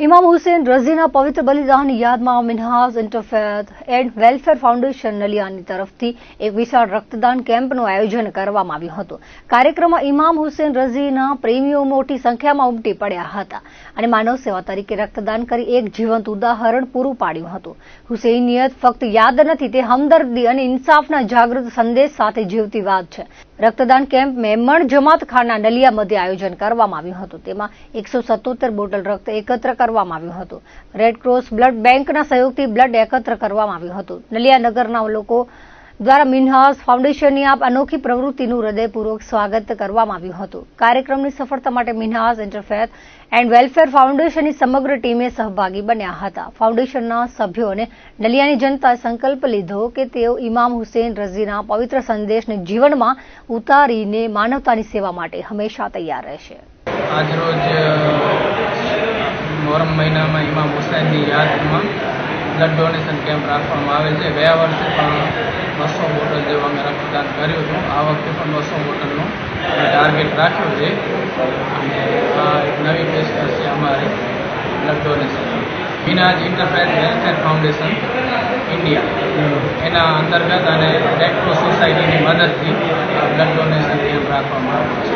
ઇમામ હુસેન રઝીના પવિત્ર બલિદાનની યાદમાં Minhaz interfaith and welfare foundation નલિયાની તરફથી એક વિશાળ રક્તદાન કેમ્પનું આયોજન કરવામાં આવ્યું હતું. કાર્યક્રમમાં ઇમામ હુસેન રઝીના પ્રેમીઓ મોટી સંખ્યામાં ઉમટી પડ્યા હતા અને માનવ સેવા તરીકે રક્તદાન કરી એક જીવંત ઉદાહરણ પૂરું પાડ્યું હતું. હુસૈનિયત ફક્ત યાદ નથી, તે હમદર્દી અને ઇન્સાફના જાગૃત સંદેશ સાથે જીવતી વાત છે. રક્તદાન કેમ્પ મેમણ જમાત ખાના નલિયા મધ્ય આયોજન કરવામાં આવ્યું હતું. તેમાં એકસો સત્તોતેર બોટલ રક્ત એકત્ર કરવામાં આવ્યું હતું. રેડ ક્રોસ બ્લડ બેંકના સહયોગથી બ્લડ એકત્ર કરવામાં આવ્યું હતું. નલિયા નગરના લોકો દ્વારા મિનહાસ ફાઉન્ડેશનની આ અનોખી પ્રવૃત્તિનું હૃદયપૂર્વક સ્વાગત કરવામાં આવ્યું હતું. કાર્યક્રમની સફળતા માટે મિનહાસ ઇન્ટરફેથ એન્ડ વેલફેર ફાઉન્ડેશનની સમગ્ર ટીમે સહભાગી બન્યા હતા. ફાઉન્ડેશનના સભ્યો અને નલિયાની જનતાએ સંકલ્પ લીધો કે તેઓ ઇમામ હુસેન રઝીના પવિત્ર સંદેશને જીવનમાં ઉતારીને માનવતાની સેવા માટે હંમેશા તૈયાર રહેશે. આજરોજ મોહરમ મહિનામાં ઇમામ હુસેનની યાદમાં બ્લડ ડોનેશન કેમ્પ રાખવામાં આવે છે. ગયા વર્ષે પણ બસો બોટલ જેવું અમે રક્તદાન કર્યું હતું. આ વખતે પણ બસો બોટલનું ટાર્ગેટ રાખ્યો છે. અને આ એક નવી ટેસ્ટ છે અમારી બ્લડ ડોનેશન વિનાજ ઇન્ટરફેથ વેલફેર ફાઉન્ડેશન ઇન્ડિયા એના અંતર્ગત અને રેડક્રોસ સોસાયટીની મદદથી બ્લડ ડોનેશન કેમ્પ રાખવામાં આવ્યો છે.